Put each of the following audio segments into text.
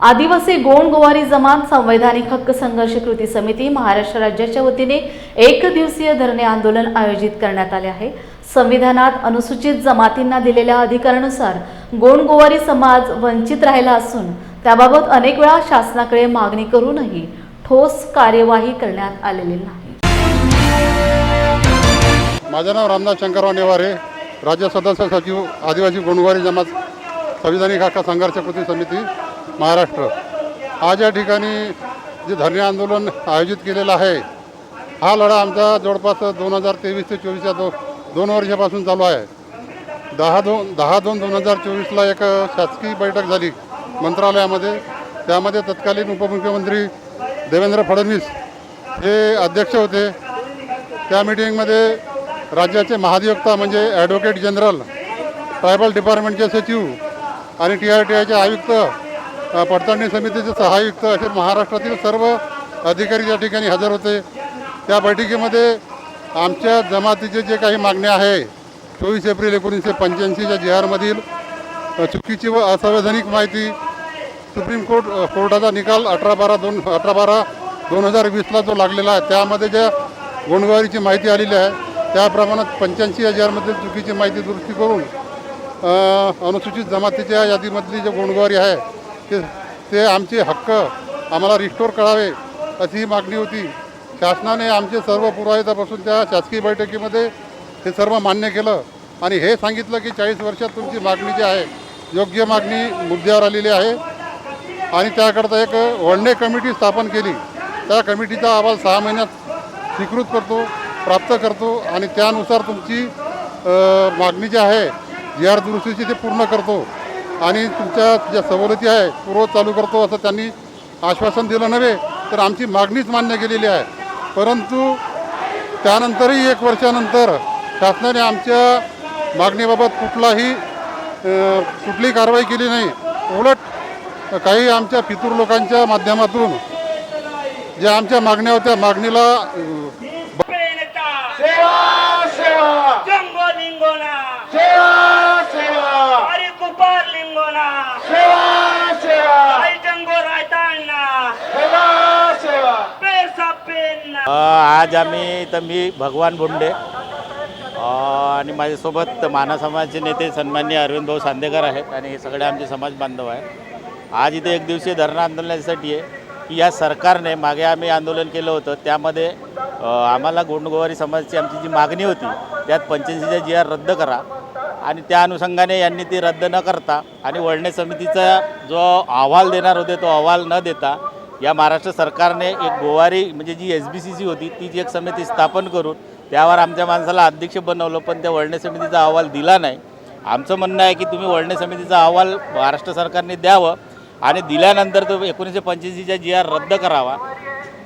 आदिवासी गोंड गोवारी जमात संवैधानिक हक्क संघर्ष कृती समिती महाराष्ट्र राज्याच्या वतीने एक दिवसीय धरणे आंदोलन आयोजित करण्यात आले आहे. संविधानात अनुसूचित जमातींना दिलेल्या अधिकारानुसार गोंड गोवारी समाज वंचित राहिला असून त्याबाबत अनेक वेळा शासनाकडे मागणी करूनही ठोस कार्यवाही करण्यात आलेली नाही. माझं नाव रामदास शंकरराव नेवारे राज्य सदस्य सचिव आदिवासी गोंडगोवारी जमात संविधानिक हक्क संघर्ष कृती समिती. महाराष्ट्र. आज या ठिकाणी जे धरणे आंदोलन आयोजित केलेलं आहे हा लढा आमचा जवळपास दोन हजार तेवीस ते चोवीसच्या दो दोन वर्षापासून चालू आहे. दहा दोन दहा दोन दोन हजार चोवीसला एक शासकीय बैठक झाली मंत्रालयामध्ये. त्यामध्ये तत्कालीन उपमुख्यमंत्री देवेंद्र फडणवीस हे अध्यक्ष होते. त्या मिटिंगमध्ये राज्याचे महाधिवक्ता म्हणजे ॲडव्होकेट जनरल ट्रायबल डिपार्टमेंटचे सचिव आणि टी आर टी आयचे आयुक्त पडताळणी समितीचे सहायुक्त असे महाराष्ट्रातील सर्व अधिकारी या ठिकाणी हजर होते. त्या बैठकीमध्ये आमच्या जमातीचे जे काही मागण्या आहे चोवीस एप्रिल एकोणीसशे पंच्याऐंशीच्या जी आरमधील चुकीची व असंवैधानिक माहिती सुप्रीम कोर्ट कोर्टाचा निकाल अठरा बारा दोन अठरा बारा दोन हजार वीसला जो लागलेला आहे त्यामध्ये ज्या गुणवारीची माहिती आलेली आहे त्याप्रमाणात पंच्याऐंशी हजारमध्ये चुकीची माहिती दुरुस्ती करून अनुसूचित जमातीच्या यादीमधली जी गुणगवारी आहे ते ते आमचे हक्क आम्हाला रिस्टोर करावे अशी ही मागणी होती. शासनाने आमचे सर्व पुरावेतापासून त्या शासकीय बैठकीमध्ये हे सर्व मान्य केलं आणि हे सांगितलं की चाळीस वर्षात तुमची मागणी जी आहे योग्य मागणी मुद्द्यावर आलेली आहे. आणि त्याकरता एक वन कमिटी स्थापन केली. त्या कमिटीचा अहवाल सहा महिन्यात स्वीकृत करतो प्राप्त करतो आणि त्यानुसार तुमची मागणी जी आहे जी आर दुरुस्तीची ते पूर्ण करतो. आणि तुमच्या ज्या सवलती आहे पूर्वत चालू करतो असं त्यांनी आश्वासन दिलं नव्हे तर आमची मागणीच मान्य केलेली आहे. परंतु त्यानंतरही एक वर्षानंतर शासनाने आमच्या मागणीबाबत कुठलाही कुठलीही कारवाई केली नाही. उलट काही आमच्या फितूर लोकांच्या माध्यमातून ज्या आमच्या मागण्या होत्या मागणीला आज आम्ही तर मी भगवान बोंडे आणि माझ्यासोबत माना समाजचे नेते सन्माननीय अरविंद भाऊ सांदेकर आहेत आणि हे सगळे आमचे समाज बांधव आहेत. आज इथे एक दिवसीय धरणं आंदोलनासाठी आहे की या सरकारने मागे आम्ही आंदोलन केलं होतं. त्यामध्ये आम्हाला गोंडगोवारी समाजाची आमची जी मागणी होती त्यात पंच्याऐंशीचा जी आर रद्द करा आणि त्या अनुषंगाने यांनी ती रद्द न करता आणि वळणे समितीचा जो अहवाल देणार होते तो अहवाल न देता या महाराष्ट्र सरकारने एक गोवारी म्हणजे G S B C C होती ती जी एक समिती स्थापन करून त्यावर आमच्या माणसाला अध्यक्ष बनवलं पण त्या वळणे समितीचा अहवाल दिला नाही. आमचं म्हणणं आहे की तुम्ही वळणे समितीचा अहवाल महाराष्ट्र सरकारने द्यावं आणि दिल्यानंतर तो एकोणीसशे पंच्याऐंशीचा जी आर रद्द करावा.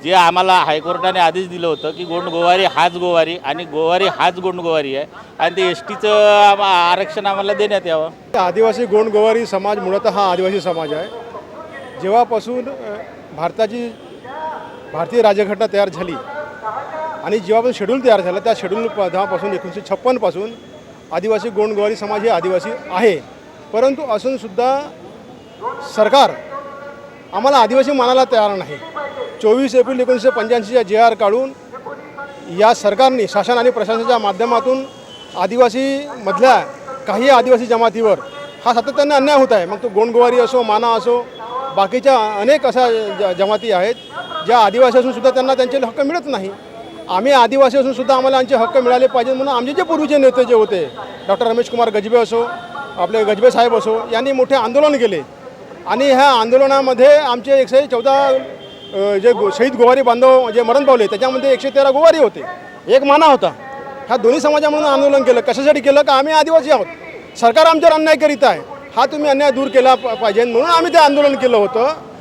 जे आम्हाला हायकोर्टाने आदेश दिलं होतं की गोंड गोवारी हाच गोवारी आणि गोवारी हाच गोंड गोवारी आहे आणि ते एस टीचं आरक्षण आम्हाला देण्यात यावं. आदिवासी गोंड गोवारी समाज मुळतः हा आदिवासी समाज आहे. जेव्हापासून भारताची भारतीय राज्यघटना तयार झाली. आणि जेव्हापासून शेड्यूल तयार झालं त्या शेड्यूल दहापासून एकोणीसशे छप्पनपासून आदिवासी गोंडगोवारी समाज हे आदिवासी आहे. परंतु असूनसुद्धा सरकार आम्हाला आदिवासी मानायला तयार नाही. चोवीस एप्रिल एकोणीसशे पंच्याऐंशीच्या जे आर काढून या सरकारने शासन आणि प्रशासनाच्या माध्यमातून आदिवासीमधल्या काही आदिवासी जमातीवर हा सातत्याने अन्याय होत आहे. मग तो गोंडगोवारी असो माना असो बाकीच्या अनेक अशा ज जमाती आहेत ज्या आदिवासी असून सुद्धा त्यांना त्यांचे हक्क मिळत नाही. आम्ही आदिवासी असून सुद्धा आम्हाला आमचे हक्क मिळाले पाहिजे म्हणून आमचे जे पूर्वीचे नेते जे होते डॉक्टर रमेश कुमार गजबे असो आपले गजबे साहेब असो यांनी मोठे आंदोलन केले. आणि ह्या आंदोलनामध्ये आमचे एकशे चौदा जे गो शहीद गोवारी बांधव जे मरण पावले त्याच्यामध्ये एकशे तेरा गोवारी होते. एक माना होता. ह्या दोन्ही समाजामधून आंदोलन केलं. कशासाठी केलं? का आम्ही आदिवासी आहोत. सरकार आमच्यावर अन्याय करीत आहे. हा तुम्ही अन्याय दूर केला पाहिजे म्हणून आम्ही ते आंदोलन केलं होतं.